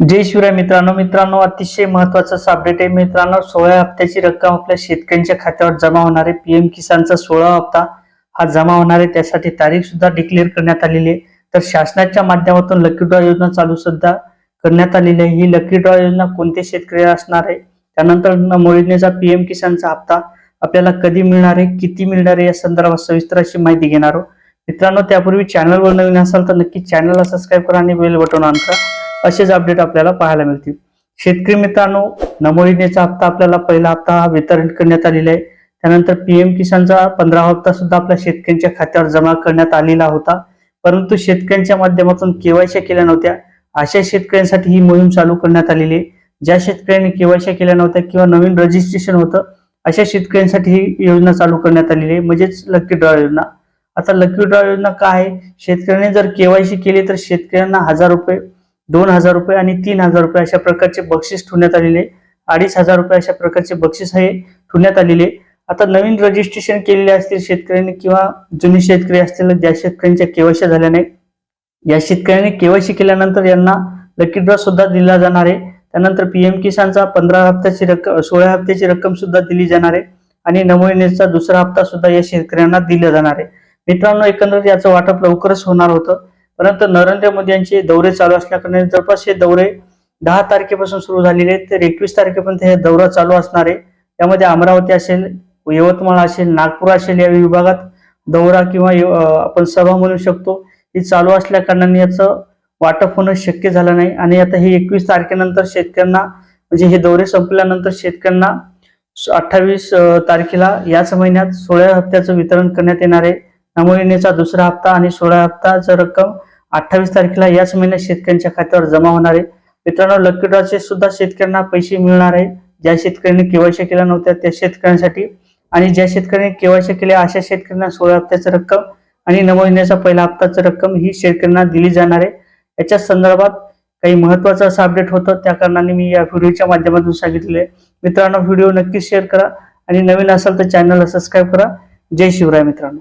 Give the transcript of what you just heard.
जय शिवराय मित्रांनो. मित्रांनो अतिशय महत्वाचं अपडेट आहे. मित्रांनो सोळा हप्त्याची रक्कम आपल्या शेतकऱ्यांच्या खात्यावर जमा होणार आहे. पीएम किसानचा सोळा हप्ता हा जमा होणार आहे. त्यासाठी तारीख सुद्धा डिक्लेअर करण्यात आलेली आहे. तर शासनाच्या माध्यमातून लकी ड्रॉ योजना चालू सुद्धा करण्यात आलेली आहे. ही लकी ड्रॉ योजना कोणत्या शेतकरी असणार आहे? त्यानंतर नमो पीएम किसानचा हप्ता आपल्याला कधी मिळणार आहे? किती मिळणार आहे? या संदर्भात सविस्तर अशी माहिती घेणार आहोत. मित्रांनो त्यापूर्वी चॅनलवर नवीन असाल तर नक्की चॅनलला सबस्क्राईब करा आणि बेल बटन ऑन करा. असेच अपडेट आपल्याला पाहायला मिळतील. शेतकरी मित्रांनो नमो योजनेचा हप्ता आपल्याला पहिला हप्ता हा वितरण करण्यात आलेला आहे. त्यानंतर पीएम किसानचा पंधरा हप्ता सुद्धा आपल्या शेतकऱ्यांच्या खात्यावर जमा करण्यात आलेला होता. परंतु शेतकऱ्यांच्या माध्यमातून केवायसी केल्या नव्हत्या. अशा शेतकऱ्यांसाठी ही मोहीम चालू करण्यात आलेली आहे. ज्या शेतकऱ्यांनी केवायसी केल्या नव्हत्या किंवा नवीन रजिस्ट्रेशन होतं अशा शेतकऱ्यांसाठी ही योजना चालू करण्यात आलेली आहे. म्हणजेच लकी ड्रॉ योजना. आता लकी ड्रॉ योजना काय आहे? शेतकऱ्यांनी जर केवायसी केली तर शेतकऱ्यांना हजार रुपये दोन हजार रुपये आणि तीन हजार रुपये अशा प्रकारचे बक्षीस ठेवण्यात आलेले अडीच हजार रुपये अशा प्रकारचे बक्षीस हे ठेवण्यात आलेले आता नवीन रजिस्ट्रेशन केलेले असतील शेतकऱ्यांनी किंवा जुने शेतकरी असतील ज्या शेतकऱ्यांच्या केवायसी झाल्या नाही या शेतकऱ्यांनी केवायसी केल्यानंतर यांना लकी ड्रॉ सुद्धा दिला जाणार आहे. त्यानंतर पीएम किसानचा पंधरा हप्त्याची रक्कम सोळा हप्त्याची रक्कम सुद्धा दिली जाणार आहे. आणि नमोनेचा दुसरा हप्ता सुद्धा या शेतकऱ्यांना दिला जाणार आहे. मित्रांनो एकंदरीत याचं वाटप लवकरच होणार होतं. परंतु नरेंद्र मोदी यांचे दौरे चालू असल्याकारणे जवळपास हे दौरे दहा तारखेपासून सुरू झालेले आहेत तर एकवीस तारखेपर्यंत हे दौरा चालू असणार आहे. यामध्ये अमरावती असेल यवतमाळ असेल नागपूर असेल या विभागात दौरा किंवा आपण सभा म्हणू शकतो. ही चालू असल्या कारणाने याचं वाटप होणं शक्य झालं नाही. आणि आता हे एकवीस तारखेनंतर शेतकऱ्यांना म्हणजे हे दौरे संपल्यानंतर शेतकऱ्यांना अठ्ठावीस तारखेला याच महिन्यात सोळा हप्त्याचं वितरण करण्यात येणार आहे. नमो दुसरा हप्ता आणि सोळा हप्ताचा रक्कम अठ्ठावीस तारखेला याच महिन्यात शेतकऱ्यांच्या खात्यावर जमा होणार आहे. मित्रांनो लकी ड्रॉचे सुद्धा शेतकऱ्यांना पैसे मिळणार आहे. ज्या शेतकऱ्यांनी केवायसी केल्या नव्हत्या त्या शेतकऱ्यांसाठी आणि ज्या शेतकऱ्यांनी केवायसी केल्या अशा शेतकऱ्यांना सोळा हप्त्याचं रक्कम आणि नमो पहिला हप्ताचं रक्कम ही शेतकऱ्यांना दिली जाणार आहे. याच्या संदर्भात काही महत्वाचं असं अपडेट होतं त्या कारणाने मी या व्हिडिओच्या माध्यमातून सांगितले मित्रांनो व्हिडिओ नक्की शेअर करा आणि नवीन असाल तर चॅनलला सबस्क्राईब करा. जय शिवराय मित्रांनो.